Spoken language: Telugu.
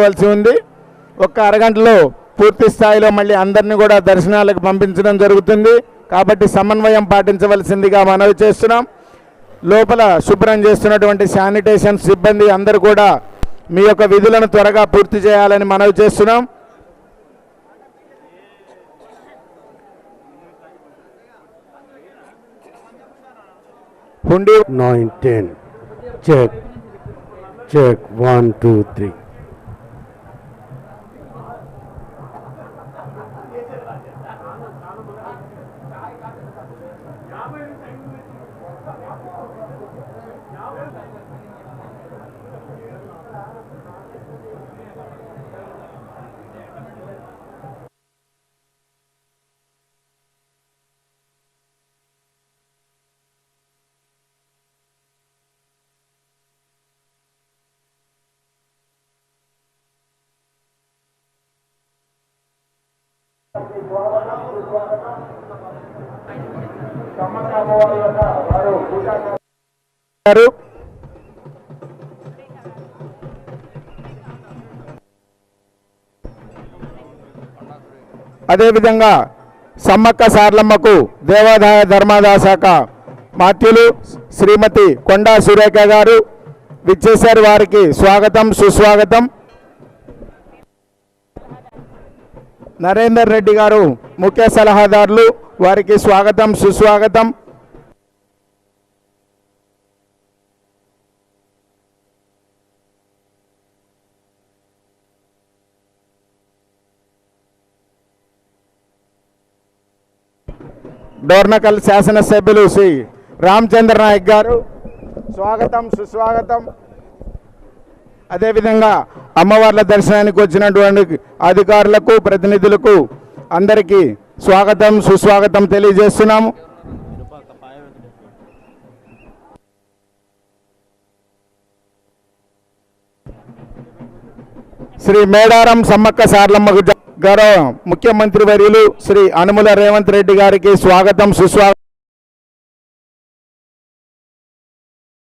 చేయవలసి ఉంది. ఒక్క అరగంటలో పూర్తి స్థాయిలో మళ్ళీ అందరినీ కూడా దర్శనాలకు పంపించడం జరుగుతుంది. కాబట్టి సమన్వయం పాటించవలసిందిగా మనవి చేస్తున్నాం. లోపల శుభ్రం చేస్తున్నటువంటి శానిటేషన్ సిబ్బంది అందరూ కూడా మీ యొక్క విధులను త్వరగా పూర్తి చేయాలని మనవి చేస్తున్నాం. హుండీ చేక్. చే వన్ టూ త్రీ. యాభై యాభై గారు. అదేవిధంగా సమ్మక్క సార్లమ్మకు దేవాదాయ ధర్మాదాయ శాఖ మాత్యులు శ్రీమతి కొండా సురేఖ గారు విచ్చేశారు. వారికి స్వాగతం సుస్వాగతం. నరేందర్ రెడ్డి గారు ముఖ్య సలహాదారులు. వారికి స్వాగతం సుస్వాగతం. డోర్నకల్ శాసనసభ్యులు శ్రీ రామచంద్ర నాయక్ గారు. స్వాగతం సుస్వాగతం. అదేవిధంగా అమ్మవార్ల దర్శనానికి వచ్చినటువంటి అధికారులకు ప్రతినిధులకు అందరికీ స్వాగతం సుస్వాగతం తెలియజేస్తున్నాము. శ్రీ మేడారం సమ్మక్క సార్లమ్మకు గారు గౌరవ ముఖ్యమంత్రి వర్యులు శ్రీ అనుముల రేవంత్ రెడ్డి గారికి స్వాగతం సుస్వాగతం.